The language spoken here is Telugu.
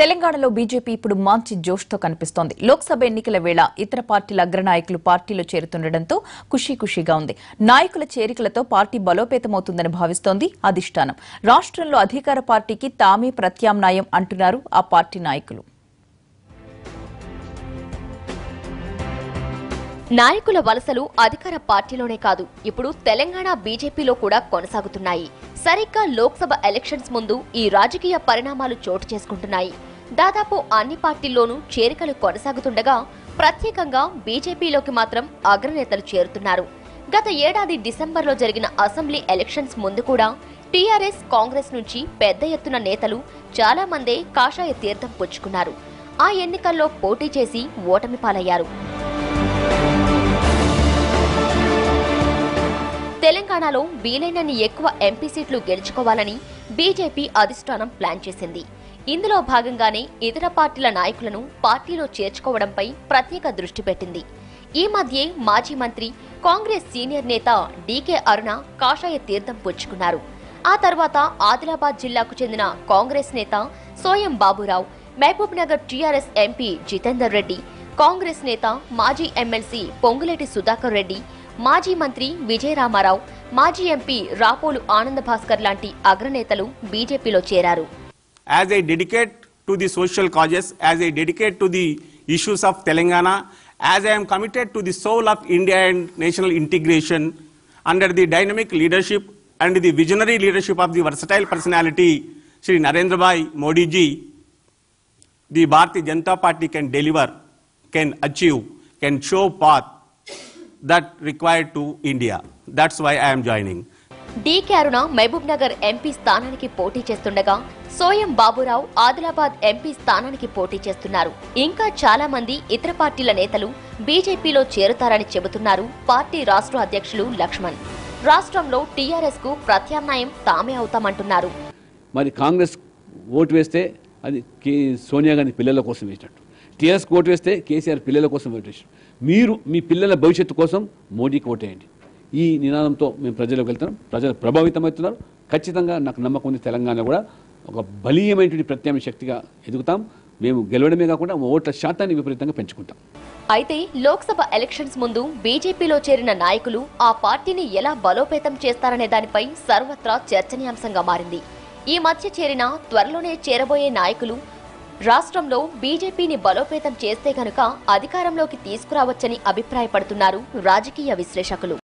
తెలంగాణలో బీజేపీ ఇప్పుడు మంచి జోష్తో కనిపిస్తోంది. లోక్సభ ఎన్నికల వేళ ఇతర పార్టీల అగ్రనాయకులు పార్టీలో చేరుతుండటంతో ఖుషీ ఖుషీగా ఉంది. నాయకుల చేరికలతో పార్టీ బలోపేతమవుతుందని భావిస్తోంది అధిష్టానం. రాష్ట్రంలో అధికార పార్టీకి తామే ప్రత్యామ్నాయం అంటున్నారు ఆ పార్టీ నాయకులు. నాయకుల వలసలు అధికార పార్టీలోనే కాదు ఇప్పుడు తెలంగాణ బీజేపీలో కూడా కొనసాగుతున్నాయి. సరిగ్గా లోక్సభ ఎలక్షన్స్ ముందు ఈ రాజకీయ పరిణామాలు చోటు చేసుకుంటున్నాయి. దాదాపు అన్ని పార్టీల్లోనూ చేరికలు కొనసాగుతుండగా ప్రత్యేకంగా బీజేపీలోకి మాత్రం అగ్రనేతలు చేరుతున్నారు. గత ఏడాది డిసెంబర్లో జరిగిన అసెంబ్లీ ఎలక్షన్స్ ముందు కూడా టీఆర్ఎస్ కాంగ్రెస్ నుంచి పెద్ద ఎత్తున నేతలు చాలా మందే కాషాయ తీర్థం పుచ్చుకున్నారు. ఆ ఎన్నికల్లో పోటీ చేసి ఓటమి పాలయ్యారు. తెలంగాణలో వీలైనన్ని ఎక్కువ ఎంపీ సీట్లు గెలుచుకోవాలని బీజేపీ అధిష్టానం ప్లాన్ చేసింది. ఇందులో భాగంగానే ఇతర పార్టీల నాయకులను పార్టీలో చేర్చుకోవడంపై ప్రత్యేక దృష్టి పెట్టింది. ఈ మధ్యే మాజీ మంత్రి కాంగ్రెస్ సీనియర్ నేత డీకే అరుణ కాషాయ తీర్థం పుచ్చుకున్నారు. ఆ తర్వాత ఆదిలాబాద్ జిల్లాకు చెందిన కాంగ్రెస్ నేత Soyam Baburao Mahabubnagar TRS MP Jitender Reddy Congress నేత మాజీ ఎమ్మెల్సీ పొంగులేటి సుధాకర్ రెడ్డి మాజీ మంత్రి విజయరామారావు మాజీ ఎంపీ రాపోలు ఆనంద భాస్కర్ లాంటి అగ్రనేతలు బీజేపీలో చేరారు. As a dedicate to the social causes as a dedicate to the issues of Telangana as I'm committed to the soul of India and national integration under the dynamic leadership and the visionary leadership of the versatile personality Shri Narendrabhai Modiji the Bharatiya Janata Party can deliver can achieve can show path that required to India. That's why I am joining. D K Aruna Mahabubnagar MP స్థానానికి పోటీ చేస్తుండగా సోయం బాబురావు ఆదిలాబాద్ ఎంపీ స్థానానికి పోటీ చేస్తున్నారు ఇంకా చాలా మంది ఇతర పార్టీల నేతలు బీజేపీలో చేరుతారని చెబుతున్నారు పార్టీ రాష్ట్ర అధ్యక్షులు లక్ష్మణ్ రాష్ట్రంలో టీఆర్ఎస్కు ప్రత్యామ్నాయం తామే అవుతామంటున్నారు మరి కాంగ్రెస్ ఓటు వేస్తే అది సోనియా గాంధీ పిల్లల కోసం వేసినట్టు టీఆర్ఎస్కి ఓటు వేస్తే కేసీఆర్ పిల్లల కోసం ఓటు మీరు మీ పిల్లల భవిష్యత్తు కోసం మోడీకి ఓటేయండి. ఈ నినాదంతో మేము ప్రజలకు వెళ్తున్నాం. ప్రజలు ప్రభావితమవుతున్నారు. ఖచ్చితంగా నాకు నమ్మకం ఉంది తెలంగాణ కూడా ఒక బలీయమైనటువంటి ప్రత్యామ్నాయ శక్తిగా ఎదుగుతాం. మేము గెలవడమే కాకుండా ఓట్ల శాతాన్ని విపరీతంగా పెంచుకుంటాం. అయితే లోక్సభ ఎలక్షన్స్ ముందు బీజేపీలో చేరిన నాయకులు ఆ పార్టీని ఎలా బలోపేతం చేస్తారనే దానిపై సర్వత్రా చర్చనీయాంశంగా మారింది. ఈ మధ్య చేరిన త్వరలోనే చేరబోయే నాయకులు రాష్ట్రంలో బీజేపీని బలోపేతం చేస్తే గనుక అధికారంలోకి తీసుకురావచ్చని అభిప్రాయపడుతున్నారు రాజకీయ విశ్లేషకులు.